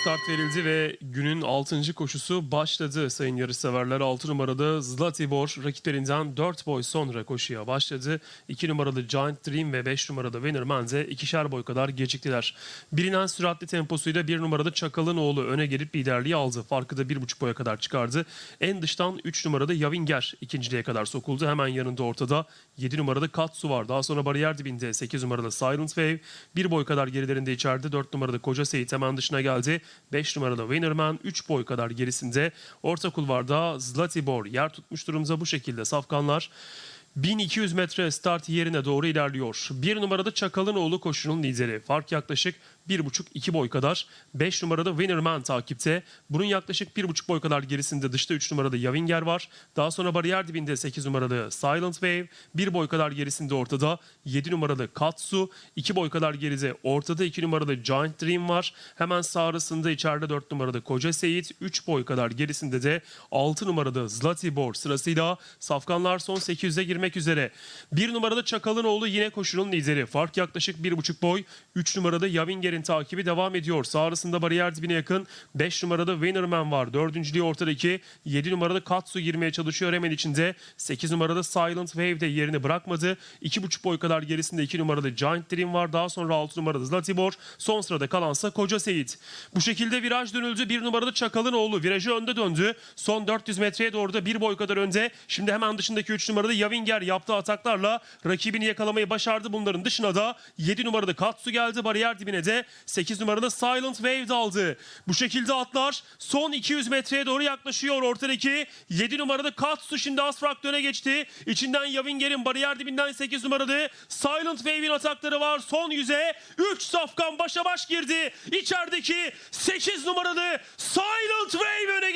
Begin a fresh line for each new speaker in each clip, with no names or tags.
start verildi ve günün 6. koşusu başladı sayın yarışseverler. 6 numaralı Zlatibor rakiplerinden 4 boy sonra koşuya başladı. 2 numaralı Giant Dream ve 5 numaralı Winnerman de ikişer boy kadar geciktiler. Bilinen süratli temposuyla 1 numaralı Çakal'ın oğlu öne gelip liderliği aldı. Farkı da 1,5 boya kadar çıkardı. En dıştan 3 numaralı Yavinger ikinciliğe kadar sokuldu. Hemen yanında ortada 7 numaralı Katsu var. Daha sonra bariyer dibinde 8 numaralı Silent Wave. 1 boy kadar gerilerinde içeride 4 numaralı Koca Seyit hemen dışına geldi. 5 numaralı Winnerman 3 boy kadar gerisinde. Orta kulvarda Zlatibor yer tutmuş durumda bu şekilde safkanlar. 1200 metre start yerine doğru ilerliyor. Bir numarada Çakal'ın oğlu koşunun lideri. Fark yaklaşık 1,5-2 boy kadar. 5 numarada Winnerman takipte. Bunun yaklaşık 1,5 boy kadar gerisinde dışta 3 numarada Yavinger var. Daha sonra bariyer dibinde 8 numaralı Silent Wave. 1 boy kadar gerisinde ortada 7 numaralı Katsu. 2 boy kadar geride ortada 2 numaralı Giant Dream var. Hemen sağ arasında içeride 4 numarada Koca Seyit. 3 boy kadar gerisinde de 6 numarada Zlatibor sırasıyla Safkanlar son 800'e girmek üzere. 1 numarada Çakal'ın oğlu yine koşunun lideri. Fark yaklaşık 1,5 boy. 3 numarada Yavinger'in takibi devam ediyor. Sağ arasında bariyer dibine yakın 5 numarada Winnerman var. Dördüncülüğü ortadaki 7 numarada Katsu girmeye çalışıyor hemen içinde. 8 numarada Silent Wave de yerini bırakmadı. 2,5 boy kadar gerisinde 2 numarada Giant Dream var. Daha sonra 6 numarada Zlatibor. Son sırada kalansa Koca Seyit. Bu şekilde viraj dönüldü. 1 numarada Çakal'ın oğlu virajı önde döndü. Son 400 metreye doğru da 1 boy kadar önde. Şimdi hemen dışındaki 3 numarada Yavinger yaptığı ataklarla rakibini yakalamayı başardı. Bunların dışına da 7 numarada Katsu geldi. Bariyer dibine de 8 numarada Silent Wave daldı. Bu şekilde atlar son 200 metreye doğru yaklaşıyor. Ortadaki 7 numarada Katsu şimdi az fraktörüne geçti. İçinden Yavinger'in bariyer dibinden 8 numaralı Silent Wave'in atakları var. Son yüze 3 safkan başa baş girdi. İçerideki 8 numaralı Silent öne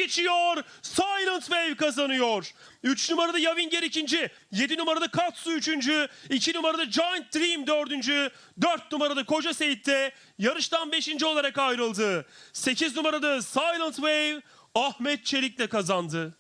geçiyor. Silent Wave kazanıyor. 3 numarada Yavinger ikinci. 7 numarada Katsu üçüncü. 2 numarada Giant Dream dördüncü. 4 numarada Koca Seyit de yarıştan 5. olarak ayrıldı. 8 numarada Silent Wave Ahmet Çelik de kazandı.